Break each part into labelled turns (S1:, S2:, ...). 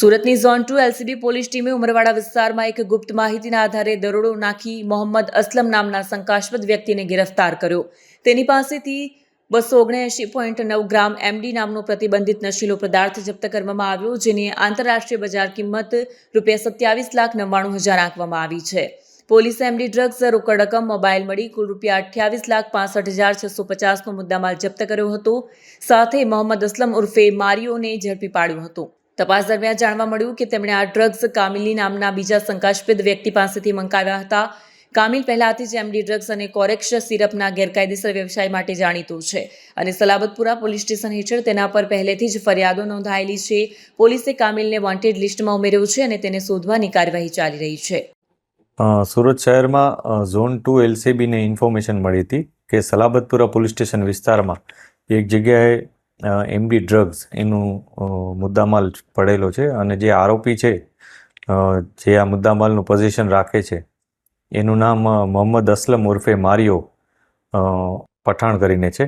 S1: સુરતની zone two LCB police ટીમે ઉમરવાડા વિસ્તારમાં એક ગુપ્ત માહિતીના આધારે દરોડો નાખી મોહમ્મદ અસલમ નામના શંકાસ્પદ વ્યક્તિને ગિરફ્તાર કર્યો. તેની પાસેથી બસો ઓગણએંશી પોઈન્ટ નવ ગ્રામ એમડી નામનો પ્રતિબંધિત નશીલો પદાર્થ જપ્ત કરવામાં આવ્યો, જેની આંતરરાષ્ટ્રીય બજાર કિંમત રૂપિયા સત્યાવીસ લાખ નવ્વાણું હજાર આંકવામાં આવી છે. પોલીસે એમડી ડ્રગ્સ રોકડ રકમ મોબાઈલ મળી કુલ રૂપિયા અઠ્યાવીસ લાખ પાસઠ હજાર છસો પચાસનો મુદ્દામાલ જપ્ત કર્યો હતો. સાથે મોહમ્મદ અસલમ ઉર્ફે મારીઓને ઝડપી પાડ્યો હતો. તપાસ દરમિયાન જાણવા મળ્યું કે તેમણે આ ડ્રગ્સ કામિલી નામના બીજા શંકાસ્પદ વ્યક્તિ પાસેથી મંગાવ્યા હતા. કામિલ પહેલાથી જ એમડી ડ્રગ્સ અને કોરેક્સ સિરપના ગેરકાયદેસર વ્યવસાય માટે જાણીતું છે અને સલાબતપુરા પોલીસ સ્ટેશન હેઠળ તેના પર પહેલેથી જ ફરિયાદો નોંધાયેલી છે. પોલીસે કામિલને વોન્ટેડ લિસ્ટમાં ઉમેર્યો છે અને તેને શોધવાની કાર્યવાહી ચાલી રહી છે.
S2: સુરત શહેરમાં ઝોન ટુ એલસીબીને ઇન્ફોર્મેશન મળી હતી કે સલાબતપુરા પોલીસ સ્ટેશન વિસ્તારમાં એક જગ્યાએ એમડી ડ્રગ્સ એનું મુદ્દામાલ પડેલો છે અને જે આરોપી છે જે આ મુદ્દામાલનું પોઝિશન રાખે છે, એનું નામ મોહમ્મદ અસલમ ઉર્ફે મારિયો પઠાણ કરીને છે.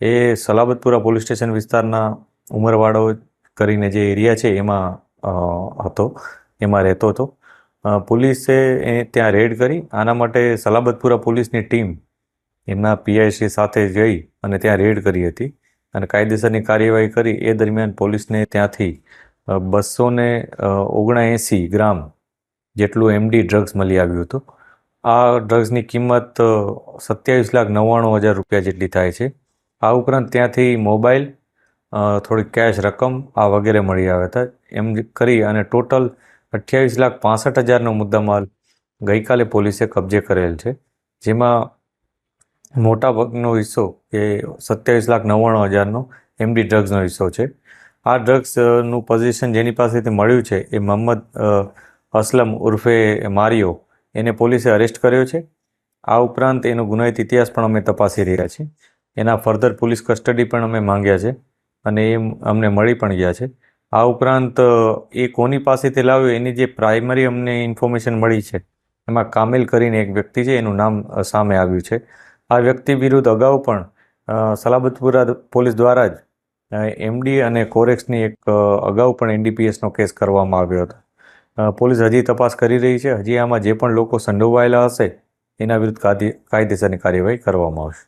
S2: એ સલાબતપુરા પોલીસ સ્ટેશન વિસ્તારના ઉમરવાડો કરીને જે એરિયા છે એમાં હતો, એમાં રહેતો હતો. પોલીસે ત્યાં રેડ કરી, આના માટે સલાબતપુરા પોલીસની ટીમ એમના પીઆઈસી સાથે જઈ અને ત્યાં રેડ કરી હતી. અને કાયદેસરની કાર્યવાહી કરી એ દરમિયાન પોલીસને ત્યાંથી બસો ને ઓગણએંસી ગ્રામ જેટલું એમડી ડ્રગ્સ મળી આવ્યું હતું. આ ડ્રગ્સની કિંમત સત્યાવીસ લાખ નવ્વાણું હજાર રૂપિયા જેટલી થાય છે. આ ઉપરાંત ત્યાંથી મોબાઈલ થોડી કેશ રકમ આ વગેરે મળી આવ્યા હતા. એમ કરી અને ટોટલ અઠ્યાવીસ લાખ પાસઠ હજારનો મુદ્દામાલ ગઈકાલે પોલીસે કબજે કરેલ છે. જેમાં મોટા ભાગનો હિસ્સો એ સત્યાવીસ લાખ નવ્વાણું હજારનો એમડી ડ્રગ્સનો હિસ્સો છે. આ ડ્રગ્સનું પોઝિશન જેની પાસેથી મળ્યું છે એ મોહમ્મદ અસલમ ઉર્ફે મારિયો. એને પોલીસે અરેસ્ટ કર્યો છે. આ ઉપરાંત એનો ગુનાહિત ઇતિહાસ પણ અમે તપાસી રહ્યા છીએ. એના ફર્ધર પોલીસ કસ્ટડી પણ અમે માંગ્યા છે અને એ અમને મળી પણ ગયા છે. આ ઉપરાંત એ કોની પાસેથી લાવ્યો એની જે પ્રાઇમરી અમને ઇન્ફોર્મેશન મળી છે એમાં કામિલ કરીને એક વ્યક્તિ છે એનું નામ સામે આવ્યું છે. આ વ્યક્તિ વિરુદ્ધ અગાઉ પણ સલાબતપુરા પોલીસ દ્વારા જ એમડી અને કોરેક્સની એક અગાઉ પણ એનડીપીએસનો કેસ કરવામાં આવ્યો હતો. પોલીસ હજી તપાસ કરી રહી છે. હજી આમાં જે પણ લોકો સંડોવાયેલા હશે, એના વિરુદ્ધ કાયદેસરની કાર્યવાહી કરવામાં આવશે.